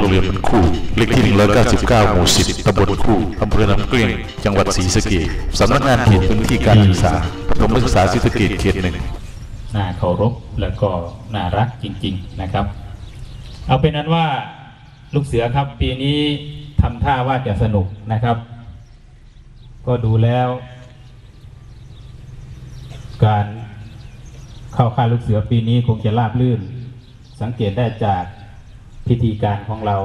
โรงเรียนมันคู่เลขที่199หมู่10ตำบลคู่อำเภอลำเกลียง จังหวัดศรีสะเกษสำนักงานเขตพื้นที่การศึกษาประถมศึกษาศรีสะเกษเขตหนึ่งน่าเคารพแล้วก็น่ารักจริง ๆนะครับ เอาเป็นนั้นว่าลูกเสือครับปีนี้ทำท่าว่าจะสนุกนะครับ ก็ดูแล้ว การเข้าค่ายลูกเสือปีนี้คงจะราบลื่น สังเกตได้จาก พิธีการของเรา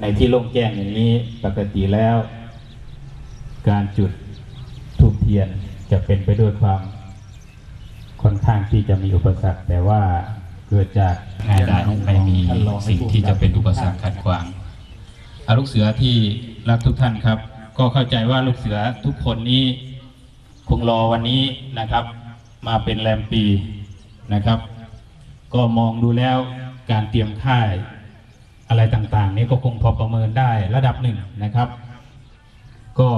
ในที่โล่งแจ้งอย่างนี้ปกติแล้ว การจุดธูปเทียนจะเป็นไปด้วยความค่อนข้างที่จะมีอุปสรรค แต่ว่าเกิดจากง่ายได้ไม่มีสิ่งที่จะเป็นอุปสรรคขัดขวางอาลูกเสือที่รักทุกท่านครับ ก็เข้าใจว่าลูกเสือทุกคนนี้คงรอวันนี้นะครับ มาเป็นแรมปีนะครับ ก็มองดูแล้ว การเตรียมค่ายอะไรต่างๆ นี้ก็คงพอประเมินได้ระดับหนึ่งนะครับ ก็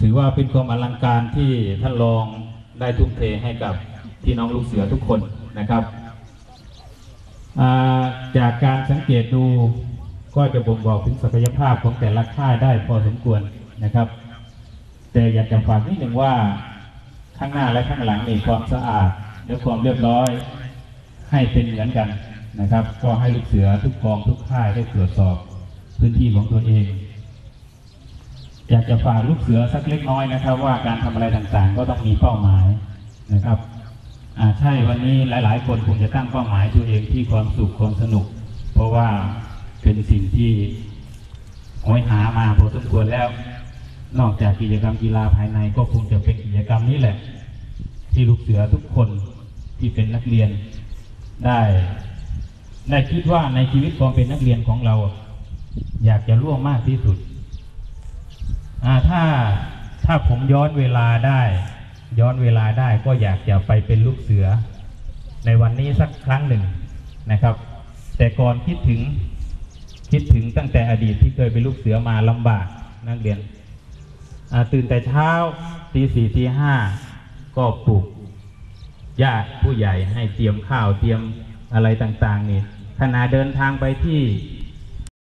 ถือว่าเป็นความอลังการที่ท่านรองได้ทุ่มเทให้กับพี่น้องลูกเสือทุกคนนะครับาจากการสังเกตดูก็จะบ่งบอกถึงศักยภาพของแต่ละค่ายได้พอสมควรนะครับ แต่อยากจะฝากนิดหนึ่งว่าข้างหน้าและข้างหลังนี่ความสะอาดและความเรียบร้อยให้เป็นเหมือนกัน นะครับ ก็ให้ลูกเสือทุกกองทุกค่ายได้ตรวจสอบพื้นที่ของตัวเอง อยากจะฝากลูกเสือสักเล็กน้อยนะครับ ว่าการทำอะไรต่างๆ ก็ต้องมีเป้าหมายนะครับอ่าใช่วันนี้หลาย ๆ คนคงจะตั้งเป้าหมายตัวเองที่ความสุขความสนุก เพราะว่าเป็นสิ่งที่โหยหามาพอสมควรแล้ว นอกจากกิจกรรมกีฬาภายในก็คงจะเป็นกิจกรรมนี้แหละ ที่ลูกเสือทุกคนที่เป็นนักเรียนได้ ได้คิดว่าในชีวิตความเป็นนักเรียนของเรา อยากจะร่วมมากที่สุดถ้าถ้าผมย้อนเวลาได้ ย้อนเวลาได้ก็อยากจะไปเป็นลูกเสือ ในวันนี้สักครั้งหนึ่งนะครับ แต่ก่อนคิดถึงคิดถึงตั้งแต่อดีตที่เคยเป็นลูกเสือมาลำบากนักเรียนตื่นแต่เช้าตีสี่ตีห้าก็ปลุกญาติผู้ใหญ่ให้เตรียมข้าวเตรียมอะไรต่าง ๆ นี่ ขณะเดินทางไปที่